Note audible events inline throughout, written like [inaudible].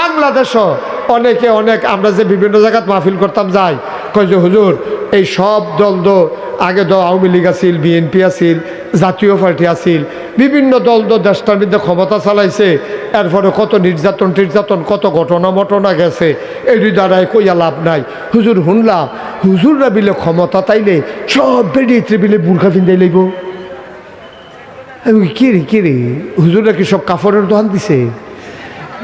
বাংলাদেশও অনেকে অনেক আমরা যে বিভিন্ন জায়গায় মাহফিল করতাম যাই কয় যে হুজুর এই সব দল তো আগে তো আওয়ামী লীগ আছিল বিএনপি আছিল জাতীয় পার্টি আছিল বিভিন্ন দল তো দেশটার মধ্যে ক্ষমতা চালাইছে এরপরে কত নির্যাতন টির্যাতন কত ঘটনা মটনা গেছে এটি দ্বারাই কইয়া লাভ নাই। হুজুর শুনলাম হুজুররা বিলে ক্ষমতা তাইলে সব বেরিয়ে বিলে বুর্খা আমি বলি, কি রে কি রে কি সব কাপড়ের দোকান দিছে?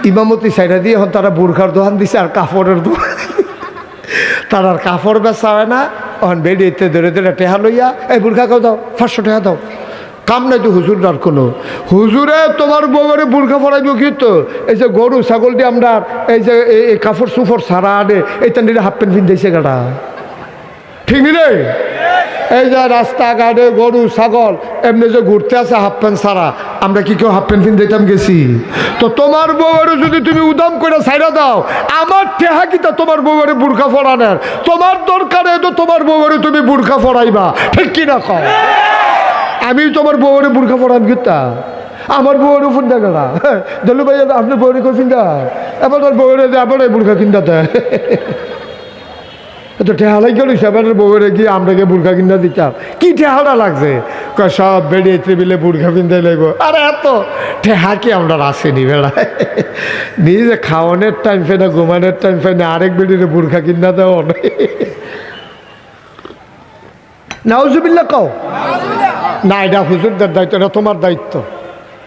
ইমামতি সাইডা দিয়ে এখন তারা বুর্খার দোকান দিছে আর কাপড়ের দোকান তার আর কাপড় বেচা হয় না। এখন বেরিয়েতে ধরে ধরে টেহা লইয়া, এই বুর্খা কেউ দাও, পাঁচশো টাকা দাও। কাম নাই তো হুজুর আর কোনো। হুজুরে, তোমার বউরে বুর্খা পড়াইব কি তো। এই যে গরু, ছাগল দিয়ে আমরা এই যে এই- কাপড় সুফর সারা আনে এই তান হাফ প্যান্ট পিন্ধাইছে গাড়া ঠিক নি রে? এই যে রাস্তাঘাটে গরু, ছাগল, এমনি যে ঘুরতে আছে হাফ প্যান্ট ছাড়া, আমরা কি কেউ হাফ প্যান্ট পিন্ধাইতাম গেছি? তো তোমার বউয়ের যদি তুমি উদাম করে সাইডা দাও, আমার টেহা কিতা তোমার বউয়ের বুর্খা ফোড়ানোর? তোমার দরকারে তো তোমার বউয়ের তুমি বুর্খা ফোড়াইবা, ঠিক কি না কও? আমি তোমার বউয়ের বুর্খা ফোড়ান কিতা আমার বউয়ের ফোন দেখা না দলু ভাই আপনার বউয়ের কই ফিন্দা এবার তোর বউয়ের আবার বুর্খা কিনতে দেয়। তো টেহালাই গেল সেবারের বউরে গিয়ে আমরা গিয়ে বুর্খা কিনা দিতাম। কি ঠেহালা লাগছে? সব বেড়ে টেবিলে বুর্খা কিনতে লাগবো। আরে এত টেহা কি আমরা আসেনি বেড়ায় নিজে খাওয়ানোর টাইম ফেনে ঘুমানোর টাইম ফেনে আরেক বেড়িরে বুর্খা কিনা দেওয়া নাউজুবিল্লা কও। না, এটা হুজুরদের দায়িত্ব, এটা তোমার দায়িত্ব।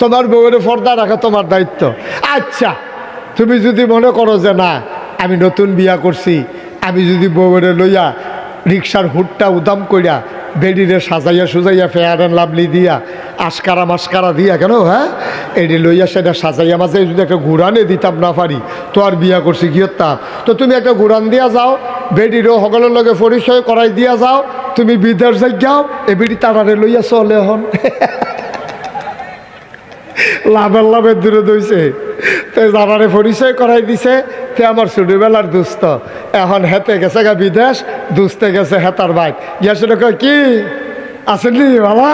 তোমার বউয়ের পর্দা রাখা তোমার দায়িত্ব। আচ্ছা তুমি যদি মনে করো যে না, আমি নতুন বিয়া করছি আমি যদি বউয়ের লইয়া রিক্সার হুটটা উদাম কইরা বেডিরে সাজাইয়া সুজাইয়া ফেয়ার অ্যান্ড লাভলি দিয়া, আশকারা মাস্কারা দিয়া কেন হ্যাঁ? এটি লইয়া সেটা সাজাইয়া মাঝে যদি একটা ঘুরানে দিতাম না পারি, তো আর বিয়া করছি কি হতাম তো তুমি একটা ঘুরান দিয়া যাও, বেডিরও সকলের লগে পরিচয় করাই দিয়া যাও, তুমি বিদেশ যাই যাও এ বেডি তারারে লইয়া চলে হন। লাভের লাভের দূরে দইছে। তে যারারে পরিচয় করাই দিছে তে আমার ছোটবেলার দুস্থ। এখন হেতে গেছে গা বিদেশ দুস্তে গেছে হেতার বাইক গিয়েছিল কয় কি? আসেননি বাবা?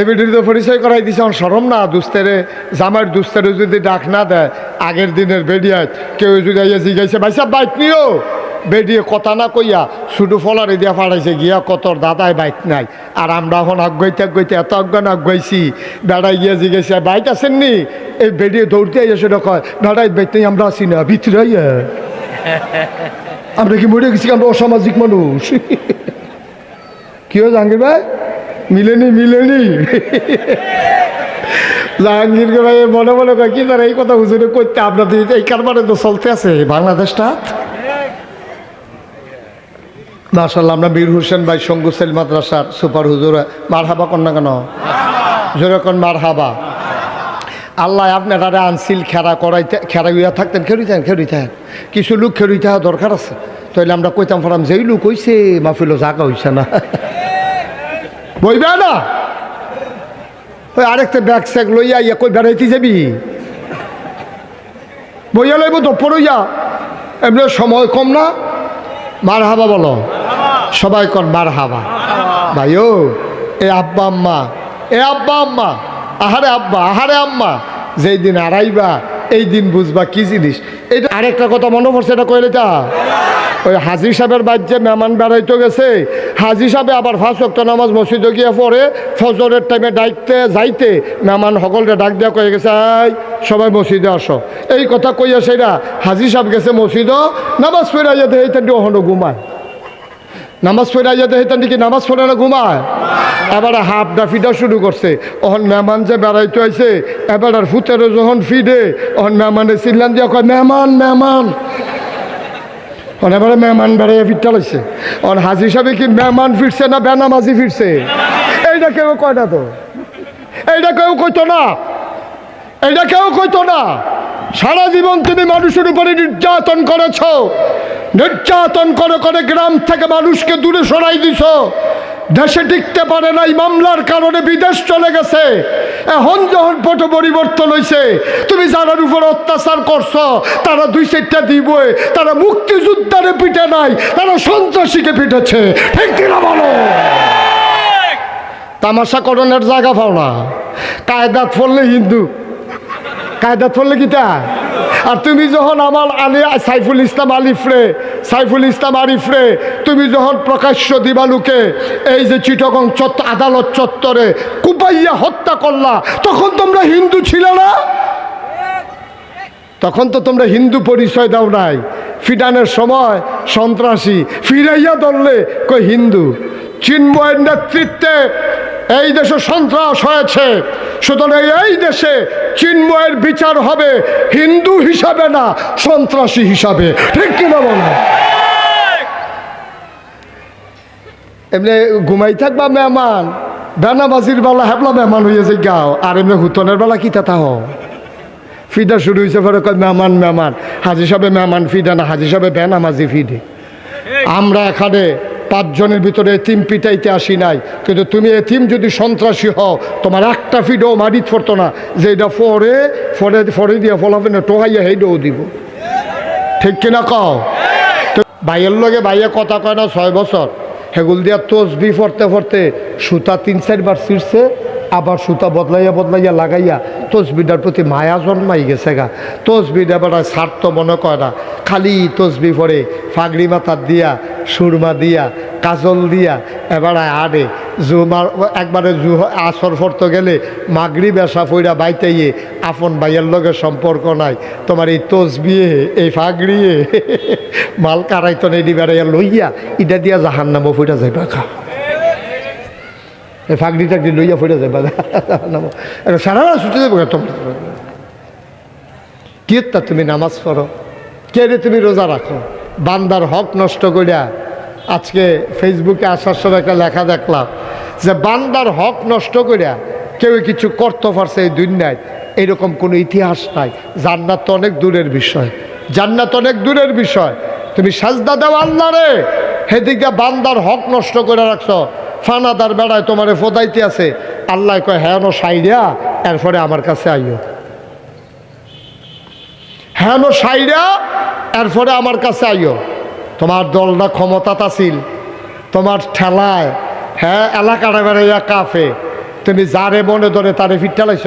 এবিডির তো পরিচয় করাই দিছে, আমার সরম না দুস্তেরে জামাইয়ের দুস্তেরে যদি ডাক না দেয়, আগের দিনের বেরিয়ায় কেউ যদি জিগাইছে ভাই সাহেব, বাইক নিও? বেডিয়ে কথা না কইয়া শুধু ফলারে দিয়া ফাড়াইছে, গিয়া কতর দাদায় বাইক নাই। আর আমরা এখন আগাইতে আগাইতে এত অজ্ঞান আগাইছি বেড়াই গিয়া জিগেছে বাইক আছেন নি? এই বেডিয়ে দৌড়তে আইয়া কয়, বেড়াই বাইতে আমরা আসি না, ভিতরে আমরা কি মরে গেছি, আমরা অসামাজিক মানুষ। কি হো জাহাঙ্গীর ভাই? মিলেনি মিলেনি। জাহাঙ্গীরকে ভাই মনে মনে কয়, কি তারা এই কথা হুজুরে করতে আপনাদের এই কারবারে তো চলতে আছে, বাংলাদেশটা? মার্শাল্লাহ আমরা বীর হোসেন ভাই সঙ্গুসেল মাদ্রাসার সুপার হুজুর। মার হাবা কন? না কেন যেরকম মার হাবা আল্লাহ আপনারা আনছিল খেরা করাইতে, খেরা উইয়া থাকতেন খেরুইতেন খেরুইতেন কিছু লোক হওয়া দরকার আছে। তাইলে আমরা কইতাম ফরাম, যেই লোক হইছে, মাহফিল জাগা হইছে না। বইবে না? ওই আরেকটা ব্যাগ স্যাগ লইয়া ইয়া কই বেড়াইতে যাবি? বইয়া লইব দপ্পর হইয়া এমনি সময় কম না? মার হাবা বলো। সবাই কর মার হাবা ভাই ও এ আব্বা, আম্মা, এ আব্বা, আম্মা, আহারে আব্বা, আহারে আম্মা, যেই দিন আড়াইবা এই দিন বুঝবা কি জিনিস। এটা আরেকটা কথা মনে পড়ছে, এটা কইলে তা? ওই হাজি সাহেবের বাড়িতে মেহমান বেড়াইতে গেছে, হাজি সাহেবে আবার অক্ট নামাজ মসজিদে গিয়ে পড়ে, ফজরের টাইমে ডাকতে যাইতে মেহমান সকলকে ডাক দেওয়া কয়ে গেছে, আই, সবাই মসজিদে আসো। এই কথা কইয়া সেরা হাজি সাহেব গেছে মসজিদও নামাজ যেতে এই তান্ডি ওখানে ঘুমায়। নামাজ পড়ে যেতে এই তান্ডি কি নামাজ পড়ে না ঘুমায়। এবারে হাফ ডাফিটা শুরু করছে। ওহন মেহমান যে বেড়াইতে আইছে, এবার আর ফুতেরও যখন ফিডে ওহন মেহমানে চিল্লান দিয়ে কয়, মেহমান মেহমান। ওন এবারে মেহমান বেড়াইয়া ফিরতে লাগছে ওন হাজি সাহেব কি মেহমান ফিরছে না বেনামাজি ফিরছে? এইটা কেউ কয় না তো। এইটা কেউ কইতো না। এইটা কেউ কইতো না। সারা জীবন তুমি মানুষের উপরে নির্যাতন করেছ। নির্যাতন করে করে গ্রাম থেকে মানুষকে দূরে সরাই দিছ। দেশে টিকতে পারে না এই মামলার কারণে বিদেশ চলে গেছে। এখন যখন পট পরিবর্তন হয়েছে তুমি যারার উপর অত্যাচার করছ তারা দুই চারটা দিবই তারা মুক্তিযোদ্ধারে পিটে নাই তারা সন্ত্রাসীকে পিটেছে। ঠিক কিনা বলো? তামাশা করণের জায়গা পাও না। কায়দাত পড়লে হিন্দু কায়দাত পড়লে কি তা আর তুমি যখন আমার আলী, সাইফুল ইসলাম আলিফরে, সাইফুল ইসলাম আরিফরে, তুমি যখন প্রকাশ্য দিবালুকে এই যে চিটগং চত্ব, আদালত চত্বরে কুপাইয়া হত্যা করলা, তখন তোমরা হিন্দু ছিল না? তখন তো তোমরা হিন্দু পরিচয় দাও নাই। ফিডানের সময় সন্ত্রাসী ফিরাইয়া ধরলে, কই হিন্দু? চিন্ময়ের নেতৃত্বে এই দেশে সন্ত্রাস হয়েছে। সুতরাং এই দেশে চিন্ময়ের বিচার হবে হিন্দু হিসাবে না, সন্ত্রাসী হিসাবে। ঠিক কিনা বলো? এমনি ঘুমাই থাকবা মেহমান বেনাবাজির বেলা হেবলা মেহমান হইয়া যে গাও আর এমনি হুতনের বেলা কি তা হও ফিদা শুরু হয়েছে পরে মেহমান মেহমান। হাজি সাহেবে মেহমান ফিডা না, হাজি সাহেবে বেনামাজি ফিডে আমরা এখানে পাঁচজনের ভিতরে এতিম পিটাইতে আসি নাই। কিন্তু তুমি এতিম যদি সন্ত্রাসী হও, তোমার একটা ফিডো মারি পড়তো না যে এটা ফরে ফরে ফরে দিয়ে ফলাবে না টোহাইয়া হেডও দিব। ঠিক কিনা কও? ভাইয়ের লগে ভাইয়ে কথা কয় না ছয় বছর। হেগুল দিয়া তসবি ফরতে ফরতে সুতা তিন চারবার ছিঁড়ছে, আবার সুতা বদলাইয়া বদলাইয়া লাগাইয়া তসবিটার প্রতি মায়া জন্মাই গেছে গা। তসবিটা বেড়া স্বার্থ মনে করে না। খালি তসবি পরে ফাগড়ি মাথার দিয়া, সুরমা দিয়া কাজল দিয়া এবারে আড়ে জুমার একবারে জু আসর ফরতে গেলে মাগরি বেসা ফইরা বাইতে গিয়ে আপন ভাইয়ের লগে সম্পর্ক নাই। তোমার এই তসবিয়ে এই ফাগড়িয়ে [laughs] মাল কারাইতো নেই বেড়াইয়া লইয়া ইটা দিয়া জাহান নামো ফুটা যাইবা খা। এই ফাগড়ি টাগড়ি লইয়া ফুটা যাইবা নামো সারা ছুটে যাব তোমার। কি তুমি নামাজ পড়ো? কে রে তুমি রোজা রাখো? বান্দার হক নষ্ট করিয়া আজকে ফেসবুকে আসার সময় একটা লেখা দেখলাম যে, বান্দার হক নষ্ট করিয়া কেউ কিছু করতে পারছে এই দুনিয়ায়, এরকম কোনো ইতিহাস নাই। জান্নাত অনেক দূরের বিষয়। জান্নাত অনেক দূরের বিষয়। তুমি সাজদা দাও আল্লাহ রে। হেদিকে বান্দার হক নষ্ট করে রাখছো। ফানাদার বেড়ায় তোমারে ফোদাইতে আছে। আল্লাহ কয় হ্যাঁ সাইরিয়া, এরপরে আমার কাছে আইও। হ্যাঁ সাইরা এরপরে আমার কাছে আইও। তোমার দলটা ক্ষমতা তাছিল তোমার ঠেলায় হ্যাঁ এলাকাটা বেড়াইয়া কাফে। তুমি যারে মনে ধরে তারে ঠেলাইছ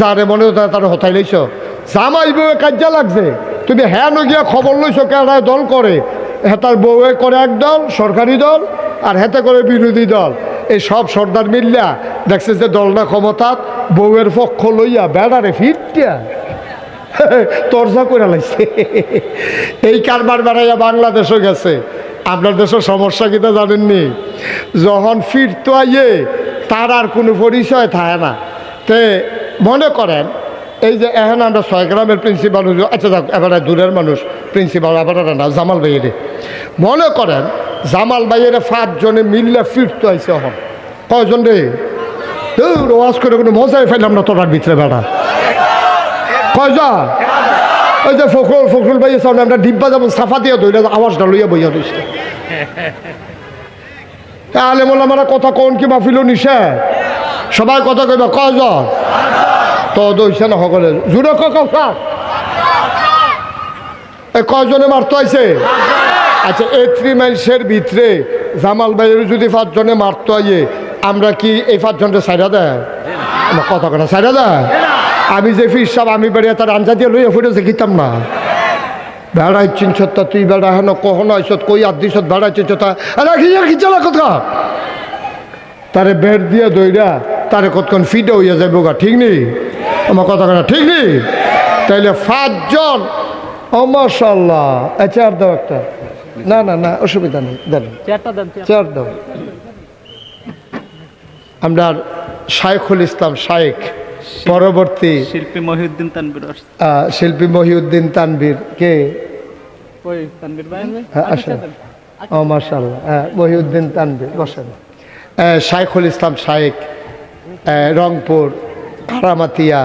যারে মনে ধরে তারে হতাই লাইছ। জামাই বউয়ে কাজ্যা লাগছে। তুমি হ্যাঁ গিয়া খবর লইছ কেডায় দল করে। হ্যাঁ তার বউয়ে করে এক দল, সরকারি দল, আর হেতে করে বিরোধী দল। এই সব সর্দার মিল্লা দেখছে যে দলটা ক্ষমতাত, বউয়ের পক্ষ লইয়া বেড়ারে ফিরটিয়া [laughs] তরজা করে লাগছে এই কারবার বেড়াইয়া বাংলাদেশও গেছে। আপনার দেশের সমস্যা কিনা জানেননি? যখন ফিরতো আইয়ে, তার আর কোনো পরিচয় থাকে না। তে মনে করেন, এই যে এখন আমরা ছয় গ্রামের প্রিন্সিপাল আচ্ছা যাক, এবারে দূরের মানুষ প্রিন্সিপাল আবার না, জামাল ভাইয়েরে। মনে করেন, জামাল ভাইয়েরে পাঁচজনে মিললে ফিরতো আইসে এখন। কয়জন রে? ওয়াজ করে কোনো মজাই ফেলাম না তোরার ভিতরে বেড়া। কয়জন ওই যে ফখরুল ফখরুল ভাই সামনে আমরা ডিব্বা যেমন সাফা দিয়ে ধরে আওয়াজটা লইয়া বইয়া রয়েছে তাহলে বললাম আমরা কথা কোন কি মাফিল নিশে সবাই কথা কইবা কয়জন তো দইছে না সকলে? জুড়ে কাক এই কয়জনে মারতে হয়েছে আচ্ছা এই থ্রি মাইলসের ভিতরে জামাল ভাইয়ের যদি পাঁচজনে মারতে হয় আমরা কি এই পাঁচজনটা সাইডা দেয়? কথা কথা সাইডা দেয়? আমি যে ফির সব আমি বেড়িয়ে তার আঞ্জা দিয়ে লইয়া ফুটেছে খিতাম না। বেড়াই চিনছত তুই বেড়া হেন কখন আইসত কই আর দিছত বেড়াই চিনছত। আরে খিজা খিচালা কথা? তারে বেড দিয়ে দইরা তারে কতক্ষণ ফিটে হইয়া যাবে গা ঠিক নেই? আমার কথা কথা ঠিক নেই? তাইলে পাঁচজন ও মাশাল্লাহ এই চেয়ার দাও একটা। না না না অসুবিধা নেই দেন। চেয়ার দাও। আমরা শাইখুল ইসলাম শাইখ। পরবর্তী শিল্পী মহিউদ্দিন তানবির শিল্পী মহিউদ্দিন তানবীর কে? হ্যাঁ, আসেন। ও মার্শাল্লাহ হ্যাঁ মহিউদ্দিন তানবীর বসেন। শাইখুল ইসলাম আহ, রংপুর কারামাতিয়া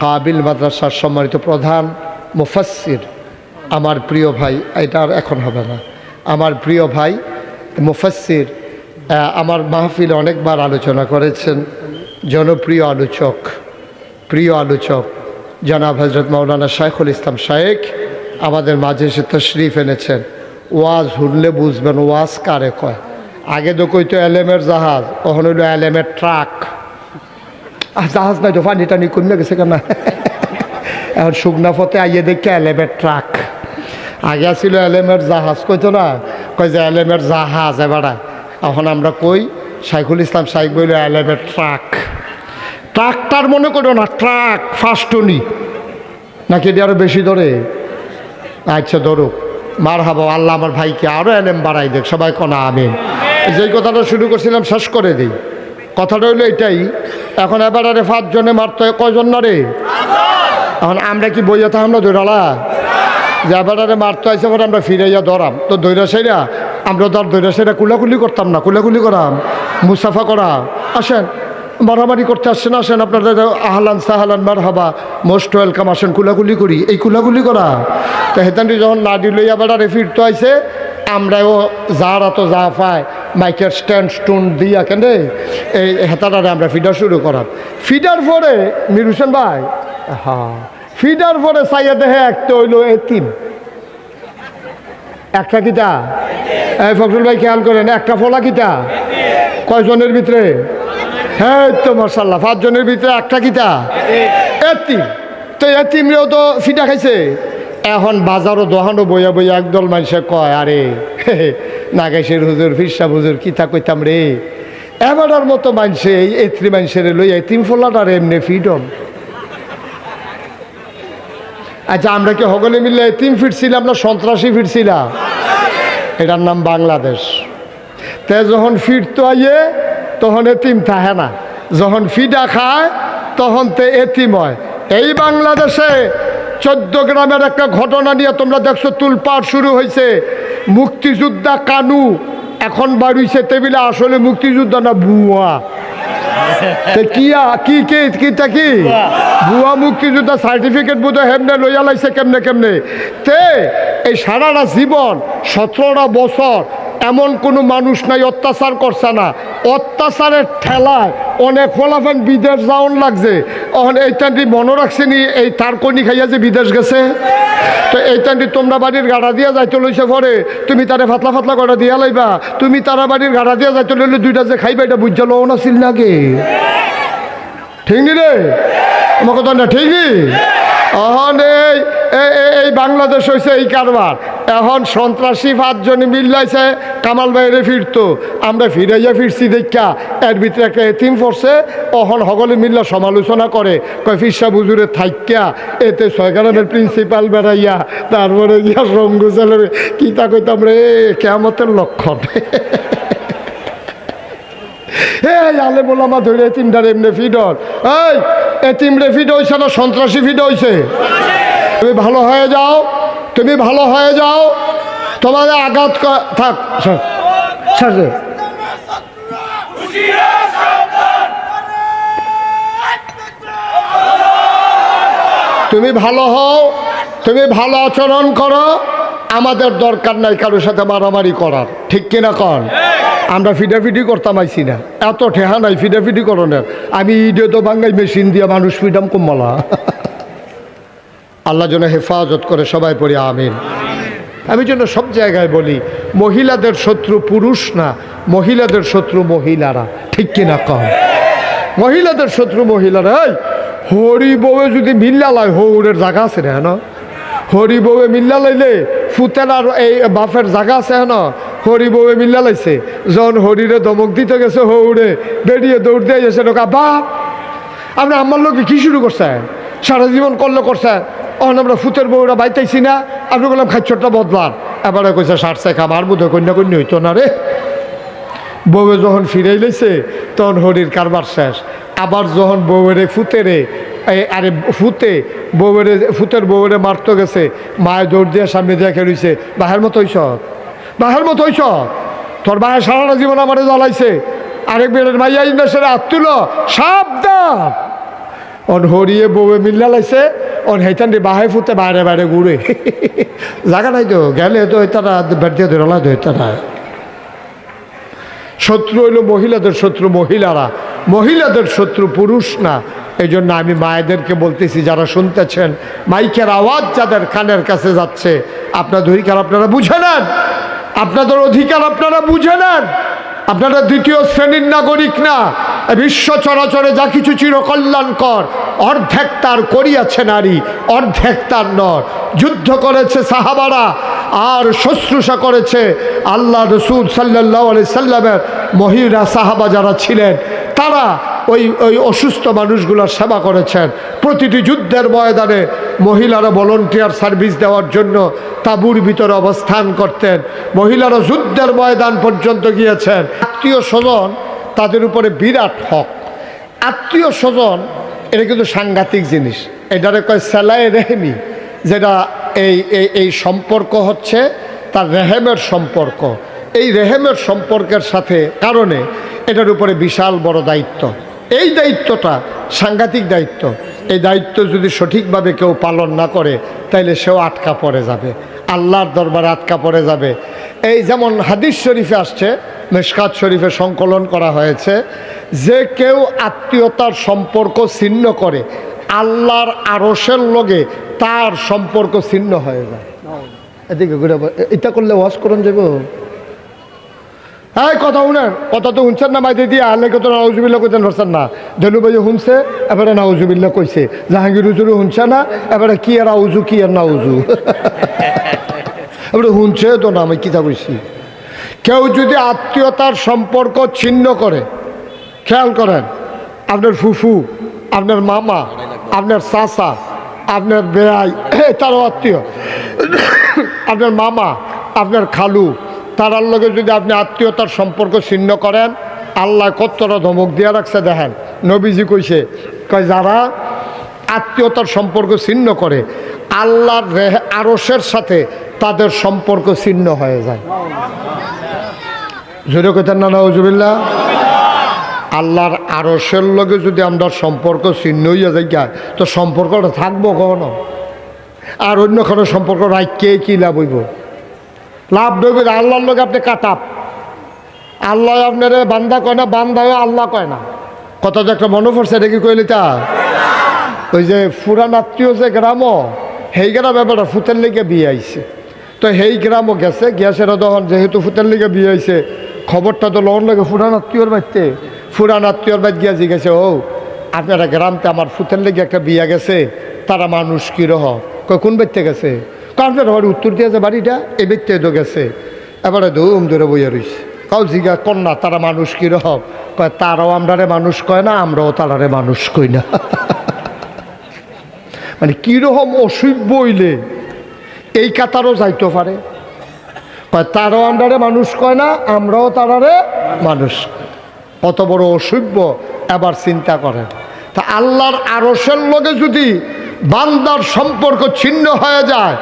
কাবিল মাদ্রাসার সম্মানিত প্রধান মুফাসির আমার প্রিয় ভাই এটা আর এখন হবে না। আমার প্রিয় ভাই মুফাসির আমার মাহফিলে অনেকবার আলোচনা করেছেন জনপ্রিয় আলোচক। প্রিয় আলোচক, জনাব হজরত মৌলানা শাইখুল ইসলাম শায়েখ আমাদের মাঝে এসে তশরিফ এনেছেন। ওয়াজ হুনলে বুঝবেন ওয়াজ কারে কয়। আগে তো কইতো এলেমের জাহাজ ওখানে হইল এলেমের ট্রাক। আর জাহাজ নাই তো, পানি টানি কমে গেছে কেন? এখন শুকনা পথে আইয়ে দেখে এলেমের ট্রাক। আগে ছিল এলেমের জাহাজ, কইতো না? কই যে এলেমের জাহাজ এবারে। এখন আমরা কই, শাইখুল ইসলাম শাইখ বইল এলেমের ট্রাক। ট্রাকটার মনে করো না, ট্রাক, ফাস্টনি। নাকি এটি আরও বেশি ধরে? আচ্ছা ধরুক। মার হাবো আল্লাহ আমার ভাইকে আরও এলেম বাড়াই দেখ, সবাই কনা আমিন। যেই কথাটা শুরু করছিলাম, শেষ করে দিই। কথাটা হইল এটাই, এখন এবার আরে পাঁচজনে মারতো কয়জন না রে? এখন আমরা কি বইয়া থাকলাম না দৈরালা? যে এবার আরে মারতো আইসে পরে আমরা ফিরাইয়া ধরাম। তো দৈরা সেরা আমরা তো আর দৈরা সেরা কুলাকুলি করতাম না, কুলাকুলি করাম, মুসাফা করা। আসেন। মারামারি করতে আসছেন, আসেন আপনাদের আহলান সাহালান মার হাবা মোস্ট ওয়েলকাম, আসেন কুলাকুলি করি। এই কুলাকুলি করা। তো হেতানটি যখন লাডি লইয়া বেড়ারে ফিরতে আইসে আমরাও যারা তো যা পায়, মাইকের স্ট্যান্ড স্টোন দিয়া কেন, এই হেতাটারে আমরা ফিডার শুরু করাম। ফিডার পরে, মির হোসেন ভাই হ্যাঁ ফিডার পরে চাইয়া দেহে একটা হইল এতিম। একটা কিতা? ফখরুল ভাই খেয়াল করেন, একটা ফলা কিতা? কয়জনের ভিতরে? হ্যাঁ তো মার্শাল্লাহ পাঁচজনের ভিতরে একটা কিতা এতিম। তো এতিমরেও তো ফিটা খাইছে। এখন বাজারও দোহানো বইয়া বইয়া একদল মানুষে কয়, আরে নাগেশের হুজুর, ফিরসা হুজুর কিতা কইতাম রে? এবারের মতো মানুষে, এই এত্রি মানুষের লই এতিম ফোলাটার এমনি ফিডম আচ্ছা আমরা কি হগলে মিললে এতিম ফিরছিলাম না সন্ত্রাসী ফিরছিলাম? এটার নাম বাংলাদেশ। তে যখন ফিরতো আইয়ে তখন এতিম থাকে না। যখন ফিডা খায় তখন তে এতিম হয়। এই বাংলাদেশে চোদ্দ গ্রামের একটা ঘটনা নিয়ে তোমরা দেখছ তুলপাট শুরু হয়েছে। মুক্তিযোদ্ধা কানু এখন বাড়িছে টেবিলে আসলে মুক্তিযোদ্ধা না বুয়া? তে কিয়া কি কি কিটা কি? ভুয়া মুক্তিযোদ্ধা সার্টিফিকেট বোধ হেমনে লইয়া লাইছে কেমনে কেমনে? তে এই সারাটা জীবন সতেরোটা বছর এমন কোনো মানুষ নাই অত্যাচার করছে না। অত্যাচারের ঠেলায় অনেক ফলাফান বিদেশ যাওন লাগছে। এখন এইটানটি মনে রাখছেনি, এই তার কনি খাইয়া যে বিদেশ গেছে? তো এইটানটি তোমরা বাড়ির গাড়া দিয়া যাইতে লইছে পরে তুমি তারে ফাতলা ফাতলা করে দিয়া লাইবা। তুমি তারা বাড়ির গাড়া দিয়া যাইতে লইলে দুইটা যে খাইবা, এটা বুঝা লও না ছিল নাকি ঠিক নি রে? আমার কথা না, ঠিক নি? এই- এই- এই বাংলাদেশ হয়েছে এই কারবার। এখন সন্ত্রাসী পাঁচজন মিল্লাইছে কামাল বাইরে ফিরতো। আমরা ফিরাইয়া ফিরছি দেখা এর ভিতরে একটা এতিম পড়ছে, অহন হগলে মিল্লা সমালোচনা করে। কয় ফিরসা বুজুরে থাইক্যা, এতে ছয়গ্রামের প্রিন্সিপাল বেড়াইয়া, তারপরে গিয়া রঙ্গু চালের কিতা কইতাম রে কেমতের লক্ষণ। [laughs] এই আলে মোলামা ধরে এতিমটার এমনি ফিডর এই এতিম রে ফিড হয়েছে না সন্ত্রাসী ফিড হয়েছে তুমি ভালো হয়ে যাও। তুমি ভালো হয়ে যাও। তোমাদের আঘাত থাক। তুমি ভালো হও, তুমি ভালো আচরণ করো। আমাদের দরকার নাই কারোর সাথে মারামারি করার, ঠিক কিনা কর আমরা ফিডাফিডি করতাম, আইছি না। এত ঠেহা নাই ফিডাফিডি করণের। আমি ইডিও তো বাঙ্গাই মেশিন দিয়ে মানুষ ফিডাম কমলা আল্লাহ যেন হেফাজত করে সবাই পড়ি, আমিন। আমি জন্য সব জায়গায় বলি, মহিলাদের শত্রু পুরুষ না, মহিলাদের শত্রু মহিলারা। ঠিক কিনা কম মহিলাদের শত্রু মহিলারা, এই, হরি বউয়ে যদি মিল্লা লয়, হৌরের জায়গা আছে না হ্যাঁ হরি বউয়ে মিল্লা লাইলে এই বাপের জায়গা আছে হ্যাঁ হরি বউয়ে মিল্লা লাইছে। যখন হরিরে দমক দিতে গেছে হৌরে বেরিয়ে দৌড় দিয়ে গেছে ঢোকা, বাপ! আপনি আমার লোকে কি শুরু করছে? সারা জীবন করলে করছেন অহন আমরা ফুতের বউরা বাইতাইছি না আপনি বললাম খাচ্ছরটা বদলান এবারে কইছে ষাট শেখ, আমার বোধ কন্যা কন্যা হইতো না রে। বউয়ে যখন ফিরাই লইছে, তখন হরির কারবার শেষ। আবার যখন বউয়েরে ফুতেরে আরে, ফুতে, বউয়েরে, ফুতের বউয়েরে মারতে গেছে মায়ের দৌড় দিয়ে সামনে দিয়ে খেলছে বাহের মতো হইছ? বাহের মতো হইছ? তোর বাহের সারাটা জীবন আমারে জ্বালাইছে। আরেক বেড়ের মাইয়া ইন্দাসের আত্মুল সাবধান! অন হরিয়ে বউয়ে মিল্লা লাইছে অন হেতান দিয়ে বাহে ফুতে বাইরে বাইরে ঘুরে [laughs] জায়গা নাই তো গেলে তো তারা বেড দিয়ে ধরে তো তারা শত্রু হইল মহিলাদের শত্রু মহিলারা। মহিলাদের শত্রু পুরুষ না। এই জন্য আমি মায়েদেরকে বলতেছি যারা শুনতেছেন মাইকের আওয়াজ যাদের কানের কাছে যাচ্ছে আপনাদের অধিকার আপনারা বুঝে নেন। আপনাদের অধিকার আপনারা বুঝে নেন। আপনারা দ্বিতীয় শ্রেণির নাগরিক না। বিশ্ব চরাচরে যা কিছু চিরকল্যাণকর, অর্ধেক তার করিয়াছে নারী, অর্ধেক তার নর। যুদ্ধ করেছে সাহাবারা, আর শুশ্রূষা করেছে আল্লাহ রসুল সাল্লাহ আলি সাল্লামের মহিলা সাহাবা যারা ছিলেন, তারা ওই ওই অসুস্থ মানুষগুলোর সেবা করেছেন। প্রতিটি যুদ্ধের ময়দানে মহিলারা ভলন্টিয়ার সার্ভিস দেওয়ার জন্য তাঁবুর ভিতরে অবস্থান করতেন। মহিলারা যুদ্ধের ময়দান পর্যন্ত গিয়েছেন। আত্মীয় স্বজন তাদের উপরে বিরাট হক। আত্মীয় স্বজন, এটা কিন্তু সাংঘাতিক জিনিস। এটারে কয় সেলাই রেহেমি, যেটা এই এই সম্পর্ক হচ্ছে তার রেহেমের সম্পর্ক। এই রেহেমের সম্পর্কের সাথে কারণে এটার উপরে বিশাল বড় দায়িত্ব। এই দায়িত্বটা সাংঘাতিক দায়িত্ব। এই দায়িত্ব যদি সঠিকভাবে কেউ পালন না করে, তাইলে সেও আটকা পড়ে যাবে। আল্লাহর দরবারে আটকা পড়ে যাবে। এই যেমন হাদিস শরীফে আসছে, মেশকাত শরীফে সংকলন করা হয়েছে, যে কেউ আত্মীয়তার সম্পর্ক ছিন্ন করে, আল্লাহর আরসের লগে তার সম্পর্ক ছিন্ন হয়ে যায়। এদিকে ঘুরে এটা করলে ওয়াশ করুন যাব হ্যাঁ কথা শুনেন, কথা তো শুনছেন না মাইতে দিয়ে আলে কত নাউজুবিল্লা কইতেন ধরছেন না। ধনু ভাই শুনছে, এবারে নাউজুবিল্লা কইছে। জাহাঙ্গীর হুজুরও শুনছে না, এবারে কি আর আউজু, কি আর নাউজু? [laughs] এবারে শুনছে তো না, আমি কিতা কইছি? কেউ যদি আত্মীয়তার সম্পর্ক ছিন্ন করে, খেয়াল করেন, আপনার ফুফু, আপনার মামা, আপনার চাচা, আপনার বেয়াই [coughs] তারও আত্মীয়, [coughs] আপনার মামা, আপনার খালু, তারার লগে যদি আপনি আত্মীয়তার সম্পর্ক ছিন্ন করেন, আল্লাহ কতটা ধমক দিয়ে রাখছে দেখেন। নবীজি কইছে, কয় যারা আত্মীয়তার সম্পর্ক ছিন্ন করে, আল্লাহর আরসের সাথে তাদের সম্পর্ক ছিন্ন হয়ে যায়। জোরে কোথায় না নজুবিল্লা আল্লাহর আরসের লগে যদি আমরা সম্পর্ক ছিন্ন হইয়া যাই তো সম্পর্কটা থাকব কখনো? আর অন্য কোনো সম্পর্ক রাখকে কি লাভ হইব? লাভ দেবে আল্লাহর লগে আপনি কাটাপ। আল্লাহ আপনার বান্দা কয় না বান্দা আল্লাহ কয় না। কথা যে একটা মনে পড়ছে, এটা কি কইলি তা? ওই যে ফুরান আত্মীয় যে গ্রামও, সেই গ্রাম এবার ফুতের লেগে বিয়ে আইছে। তো সেই গ্রামও গেছে, গ্যাসেরা তখন যেহেতু ফুতের লেগে বিয়ে আইছে খবরটা তো লোন লাগে ফুরান আত্মীয়র বাড়িতে। ফুরান আত্মীয়র বাড়ি গিয়া জিজ্ঞাসে, ও, আপনারা গ্রামতে আমার ফুতের লেগে একটা বিয়ে গেছে, তারা মানুষ কীরহ কয়, কোন বাড়িতে গেছে? আপনার বাড়ি উত্তর দিয়েছে বাড়িটা, এই বাড়িতে তো গেছে। এবারে ধুম ধরে বইয়া রইছে। কাউ জিজ্ঞা কন্যা, তারা মানুষ কীরকম কয়, তারাও আমরারে মানুষ কয় না, আমরাও তারারে মানুষ কই না। [laughs] মানে কীরকম অসভ্য হইলে। এই কাতারও যাইতে পারে। তারও আন্ডারে মানুষ কয় না, আমরাও তারারে মানুষ। কত বড় অসভ্য, এবার চিন্তা করেন। তা আল্লাহর আরসের লগে যদি বান্দার সম্পর্ক ছিন্ন হয়ে যায়,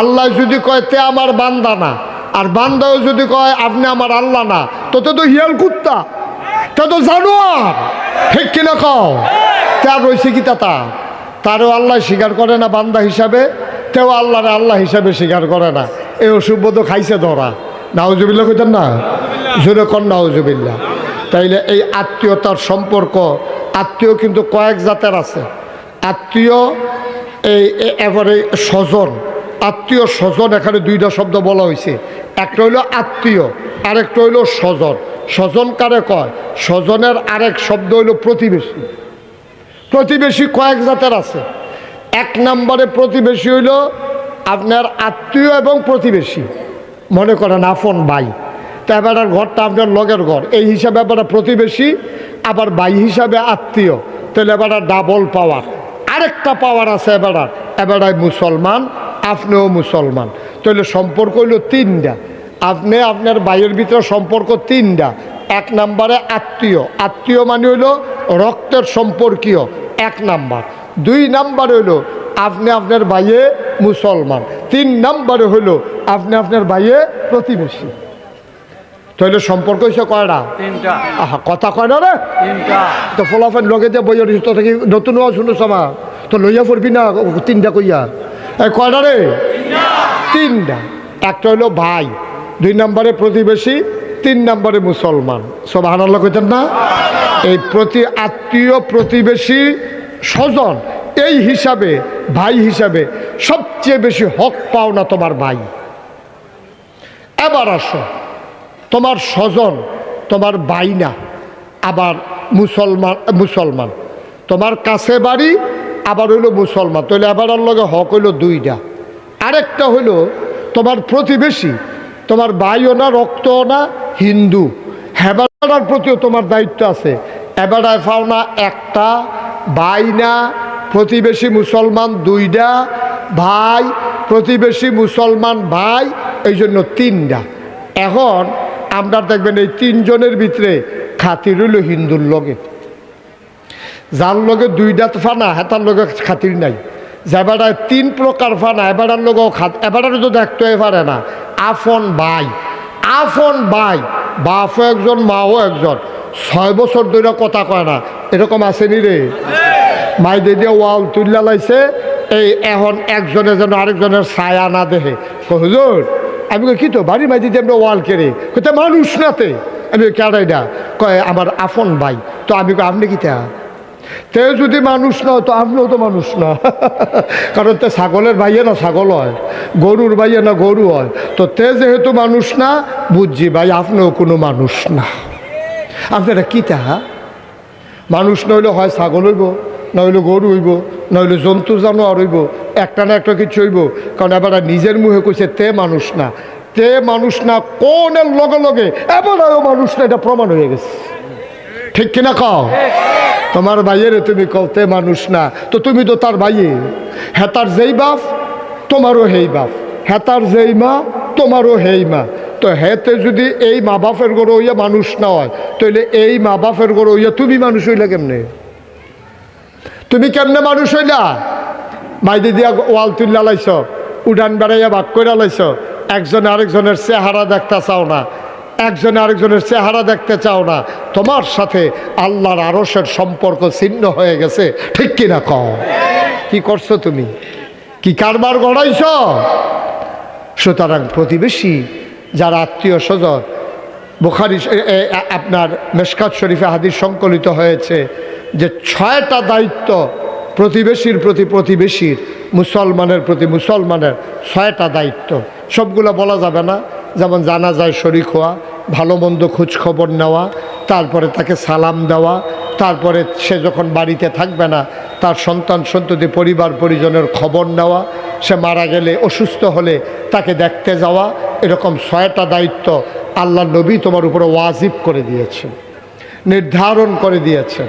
আল্লাহ যদি কয়, তে আমার বান্দা না। আর বান্দাও যদি কয়, আপনি আমার আল্লাহ না। তো তো হিয়াল কুত্তা, তা তো জানোয়ার। ঠিক কিনা কও? তার রয়েছে কি তা তারও আল্লাহ স্বীকার করে না বান্দা হিসাবে। তেও আল্লাহরে আল্লাহ হিসাবে স্বীকার করে না। এই তো খাইছে ধরা। নাউজুবিল্লা কইতেন না? জোরে কন নাউজুবিল্লা তাইলে এই আত্মীয়তার সম্পর্ক, আত্মীয় কিন্তু কয়েক জাতের আছে। আত্মীয় এই এবারে স্বজন। আত্মীয় স্বজন এখানে দুইটা শব্দ বলা হয়েছে একটা হইল আত্মীয়, আরেকটা হইল স্বজন। স্বজন কারে কয়? স্বজনের আরেক শব্দ হইল প্রতিবেশী। প্রতিবেশী কয়েক জাতের আছে। এক নম্বরে প্রতিবেশী হইল আপনার আত্মীয় এবং প্রতিবেশী। মনে করেন আফন ভাই। তা এবার ঘরটা আপনার লগের ঘর। এই হিসাবে এবার প্রতিবেশী, আবার ভাই হিসাবে আত্মীয়। তাহলে এবার ডাবল পাওয়ার আরেকটা পাওয়ার আছে এবার এবার মুসলমান, আপনিও মুসলমান। তাহলে সম্পর্ক হইল তিনটা। আপনি আপনার ভাইয়ের ভিতরে সম্পর্ক তিনটা। এক নম্বরে আত্মীয়। আত্মীয় মানে হইল রক্তের সম্পর্কীয়। এক নাম্বার। দুই নাম্বার হইল আপনি আপনার ভাইয়ে মুসলমান। তিন নাম্বারে হইল আপনি আপনার ভাইয়ে প্রতিবেশী। তাহলে সম্পর্ক হয়েছে কয়টা? তিনটা। আহা কথা কয় না রে? তো ফলাফল লগে যে বইয়ের তো থেকে নতুন শুনো সমা তো লইয়া পড়বি না তিনটা কইয়া। এই কয়টা রে? তিনটা। একটা হলো ভাই দুই নম্বরে প্রতিবেশী তিন নম্বরে মুসলমান। সব কইতেন না? এই প্রতি আত্মীয় প্রতিবেশী স্বজন, এই হিসাবে, ভাই হিসাবে সবচেয়ে বেশি হক পাও না তোমার ভাই। এবার আসো, তোমার স্বজন, তোমার ভাই না, আবার মুসলমান মুসলমান। তোমার কাছে বাড়ি, আবার হইল মুসলমান। তাহলে এবারের লগে হক হইল দুইটা। আরেকটা হইল, তোমার প্রতিবেশী, তোমার ভাইও না, রক্তও না, হিন্দু। হেবাড়ার প্রতিও তোমার দায়িত্ব আছে। এবারায় পাও না একটা ভাই না প্রতিবেশী মুসলমান দুইটা ভাই, প্রতিবেশী মুসলমান ভাই এই জন্য তিনটা এখন আমরা দেখবেন এই তিনজনের ভিতরে খাতির হইল হিন্দুর লগে। যার লগে দুইটা তো ফানা, হেতার লগে খাতির নাই। যেবারায় তিন প্রকার ফানা এবারার লগেও খাত এবারার তো দেখতে পারে না। আফন ভাই। আফন ভাই, বাপও একজন, মাও একজন। ছয় বছর ধরে কথা কয় না। এরকম আসেনি রে। মাইদে দিয়ে ওয়াল তুল্লা লাইছে এই এখন একজনে যেন আরেকজনের ছায়া না কই, হুজুর আমি কি তো বাড়ি মাইদি দিয়ে আমরা ওয়াল কেড়ে? কোথায় মানুষ নাতে আমি কেড়াই না? কয় আমার আফন ভাই। তো আমি আপনি কি তা? তে যদি মানুষ না তো আপনিও তো মানুষ না। [laughs] কারণ তে ছাগলের ভাইয়ে না ছাগল হয় গরুর ভাইয়ে না গরু হয়। তো তে যেহেতু মানুষ না বুঝছি ভাই আপনিও কোনো মানুষ না। আপনারা কি তা? মানুষ নইলে হয় ছাগল হইব, নইলে গরু হইব, নইলে জন্তু, জানোয়ার হইব, একটা না একটা কিছু হইব। কারণ এবার নিজের মুখে কইছে, তে মানুষ না, তে মানুষ না, কোনের লগে লগে? এবারও মানুষ না, এটা প্রমাণ হয়ে গেছে। ঠিক কিনা কও? তোমার ভাইয়েরে তুমি কও, তে মানুষ না। তো তুমি তো তার ভাইয়ে। হেতার যেই বাপ, তোমারও হেই বাপ। হেতার যেই মা, তোমারও হেই মা। তো হেতে যদি এই মা বাপের গড়ে হইয়া মানুষ না হয় তাহলে এই মা বাপের গড়ে হইয়া তুমি মানুষ হইলে কেমনে? তুমি কেমনে মানুষ হইলা? মাইদি দিয়া ওয়াল তুল্লা উডান বেড়াইয়া ভাগ করে লাইছ, একজনে আরেকজনের চেহারা দেখতে চাও না, একজনে আরেকজনের চেহারা দেখতে চাও না, তোমার সাথে আল্লাহর আরসের সম্পর্ক ছিন্ন হয়ে গেছে, ঠিক কিনা কও? কি করছ তুমি? কি কারবার গড়াইছ? সুতরাং প্রতিবেশী যারা আত্মীয় স্বজন, বুখারি আপনার মেশকাত শরীফে হাদিস সংকলিত হয়েছে যে ছয়টা দায়িত্ব প্রতিবেশীর প্রতি প্রতিবেশীর, মুসলমানের প্রতি মুসলমানের, ছয়টা দায়িত্ব। সবগুলো বলা যাবে না। যেমন জানা যায় শরিক হওয়া, ভালো মন্দ খোঁজ খবর নেওয়া, তারপরে তাকে সালাম দেওয়া তারপরে সে যখন বাড়িতে থাকবে না, তার সন্তান, সন্ততি, পরিবার, পরিজনের খবর নেওয়া, সে মারা গেলে, অসুস্থ হলে তাকে দেখতে যাওয়া, এরকম ছয়টা দায়িত্ব আল্লাহ নবী তোমার উপরে ওয়াজিব করে দিয়েছেন, নির্ধারণ করে দিয়েছেন।